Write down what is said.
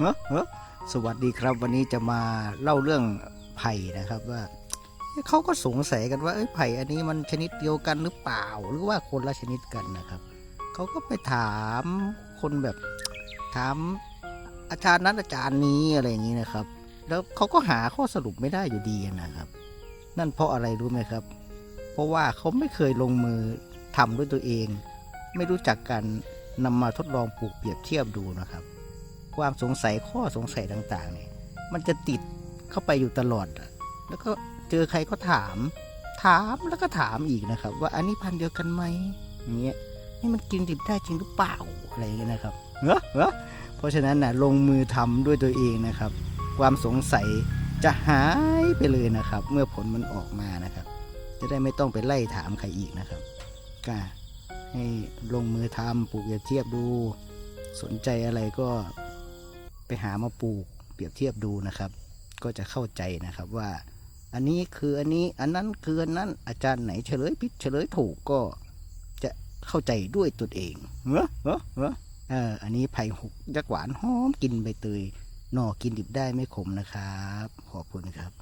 ฮ้อเฮ้อสวัสดีครับ วันนี้จะมาเล่าเรื่องไผ่นะครับว่าเขาก็สงสัยกันว่าเอ้ไผ่อันนี้มันชนิดเดียวกันหรือเปล่า หรือว่าคนละชนิดกันนะครับเขาก็ไปถามคนแบบถามอาจารย์นั้นอาจารย์นี้อะไรอย่างนี้นะครับ แล้วเขาก็หาข้อสรุปไม่ได้อยู่ดีนะครับ นั่นเพราะอะไรรู้ไหมครับ เพราะว่าเขาไม่เคยลงมือทำด้วยตัวเอง ไม่รู้จักการนำมาทดลองปลูกเปรียบเทียบดูนะครับ ความสงสัยข้อสงสัยต่างๆเนี่ยมันจะติดเข้าไปอยู่ตลอดอะแล้วก็เจอใครก็ถาม ถามแล้วก็ถามอีกนะครับ ว่าอันนี้พันธุ์เดียวกันไหมอย่างเงี้ยนี่มันกินดิบได้จริงหรือเปล่าอะไรอย่างเงี้ยนะครับเนอเนอเพราะฉะนั้นนะลงมือทำด้วยตัวเองนะครับ ความสงสัยจะหายไปเลยนะครับ เมื่อผลมันออกมานะครับ จะได้ไม่ต้องไปไล่ถามใครอีกนะครับก็ให้ลงมือทำปลูกเปรียบเทียบดู สนใจอะไรก็ ไปหามาปลูกเปรียบเทียบดูนะครับ ก็จะเข้าใจนะครับว่า อันนี้คืออันนี้อันนั้นคืออันนั้นอาจารย์ไหนเฉลยผิดเฉลยถูกก็จะเข้าใจด้วยตนเองเหรอเหรอเหรอเอออันนี้ไผ่หกยักหวานหอมกินใบเตยหน่อกินดิบได้ไม่ขมนะครับ ขอบคุณครับ